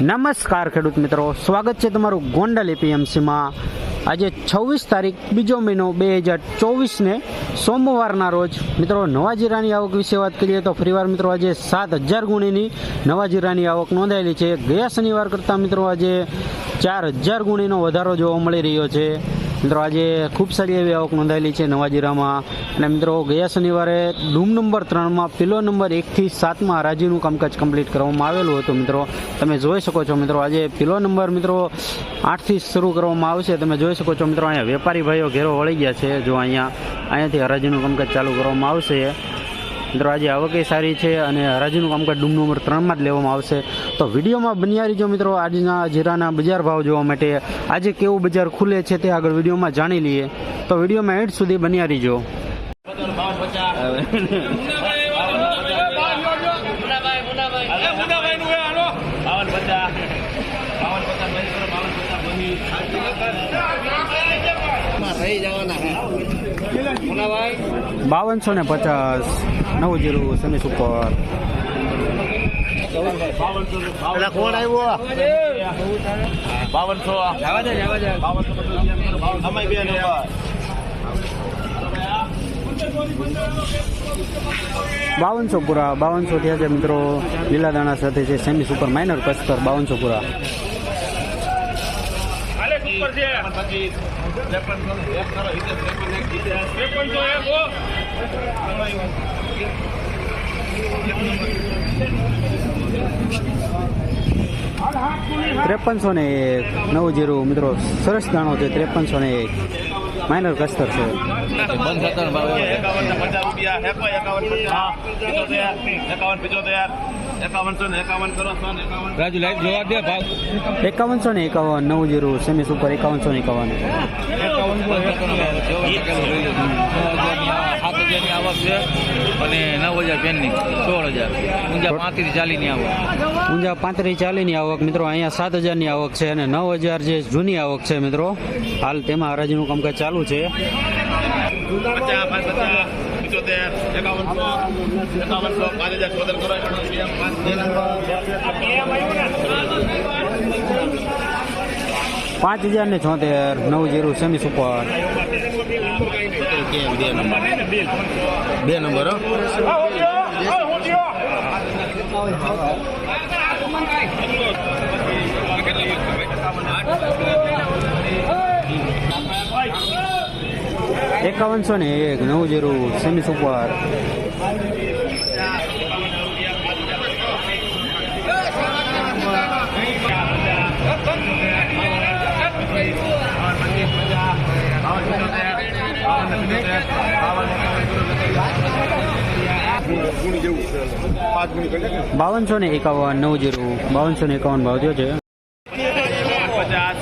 નમસ્કાર ખેડૂત મિત્રો. સ્વાગત છે તમારું ગોંડલ એપીએમસીમાં. આજે છવ્વીસ તારીખ, બીજો મહિનો બે હજાર ચોવીસને સોમવારના રોજ. મિત્રો નવા જીરાની આવક વિશે વાત કરીએ તો ફરીવાર મિત્રો, આજે સાત હજાર ગુણીની નવા જીરાની આવક નોંધાયેલી છે. ગયા શનિવાર કરતાં મિત્રો, આજે ચાર હજાર ગુણીનો વધારો જોવા મળી રહ્યો છે. મિત્રો, આજે ખૂબ સારી એવી આવક નોંધાયેલી છે નવાજીરામાં. અને મિત્રો, ગયા શનિવારે ડૂમ નંબર ત્રણમાં પિલો નંબર એકથી સાતમાં હરાજીનું કામકાજ કમ્પ્લીટ કરવામાં આવેલું હતું. મિત્રો, તમે જોઈ શકો છો, મિત્રો, આજે પિલો નંબર, મિત્રો, આઠથી શરૂ કરવામાં આવશે. તમે જોઈ શકો છો, મિત્રો, અહીંયા વેપારી ભાઈઓ ઘેરો વળી ગયા છે. જો અહીંયા, અહીંયાથી હરાજીનું કામકાજ ચાલુ કરવામાં આવશે. મિત્રો આજે આવકે સારી છે અને હરાજીનું કામકાજ ડૂમ નંબર ત્રણમાં જ લેવામાં આવશે તો વિડીયોમાં બન્યા રહીજો મિત્રો આજના જીરાના બજાર ભાવ જોવા માટે આજે કેવું બજાર ખુલે છે તે આગળ વિડીયોમાં જાણી લઈએ તો વિડીયોમાં એડ સુધી બન્યા રહીજો રહી પચાસ બાવન પચાસ ભાઈ કરો બાવન પચાસ બની બાવનસો ને પચાસ નવું જીરું કોણ આવ્યો બાવનસો બાવનસો પૂરા બાવનસો થયા છે મિત્રો લીલા દાણા સાથે છે સેમી સુપર માઇનર કસ્તર બાવનસો પૂરા ત્રેપન એક કરો ત્રેપન એક હિતેશ ત્રેપનસો ને એક નવું જીરું મિત્રો. સરસ દાણો છે ત્રેપનસો ને એક. માઇનર કસ્તર છે. રાજુ જોવા દે એકાવનસો ને એકાવન નવું જીરું સેમી સુપર એકાવનસો ને એકાવન. હજારની આવક છે અને નવ હજાર પેનની સોળ હજાર. ઊંઝા પાંત્રીસ ચાલીની આવક. ઊંઝા પાંત્રીસ ચાલીની આવક મિત્રો અહીંયા સાત હજારની આવક છે અને નવ હજાર જે જૂની આવક છે મિત્રો હાલ તેમાં હરાજીનું કામકાજ ચાલુ છે. પિચોતેર એકાવનસો એકાવનસો પાંચ હજાર ચોતેર કરો પાંચ હજાર ને છોતેર નવ જીરો સેમી સુપર. બે નંબર એકાવનસો ને એક નવ જીરો સેમી સુપર. બાવનસો ને એકાવન નવ જીરું બાવનસો ને એકાવન ભાવ થયો છે. પચાસ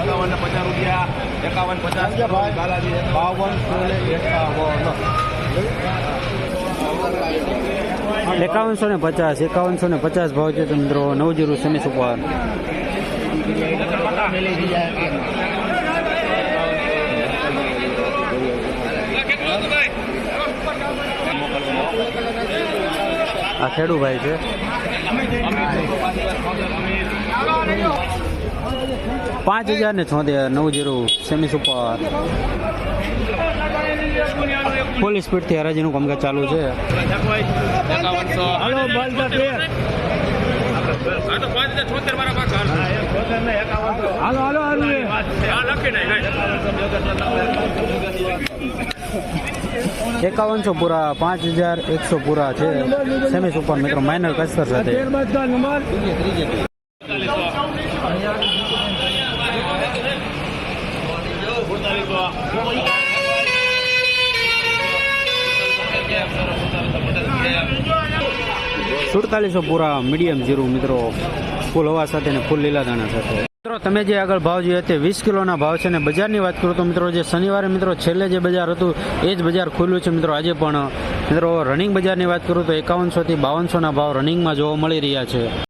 એકાવન પચાસ રૂપિયા એકાવન પચાસ બાલાજી બાવન એકાવનસો ને પચાસ એકાવનસો ને પચાસ ભાવ છે તો મિત્રો નવું જીરું સેમી સુપર. આ ખેડૂભાઈ છે. પાંચ હજાર ને છોતેર નવ જીરો સેમી સુપર. ફૂલ સ્પીડથી હરાજીનું કામકાજ ચાલુ છે. હાલો હાલો હાલો હાલો. એકાવનસો પૂરા, પાંચ હજાર એકસો પૂરા છે. સેમી સુપર મિત્રો માઇનર કસ્તર સાથે. સુડતાલીસો પૂરા મીડિયમ જીરું મિત્રો, ફૂલ હવા સાથે ને ફૂલ લીલા દાણા સાથે. મિત્રો, તમે જે આગળ ભાવ જોયા તે વીસ કિલોના ભાવ છે અને બજારની વાત કરું તો મિત્રો જે શનિવારે મિત્રો છેલ્લે જે બજાર હતું, એ જ બજાર ખુલ્લું છે મિત્રો. આજે પણ, મિત્રો રનિંગ બજારની વાત કરું તો એકાવનસોથી બાવનસોના ભાવ રનિંગમાં જોવા મળી રહ્યા છે.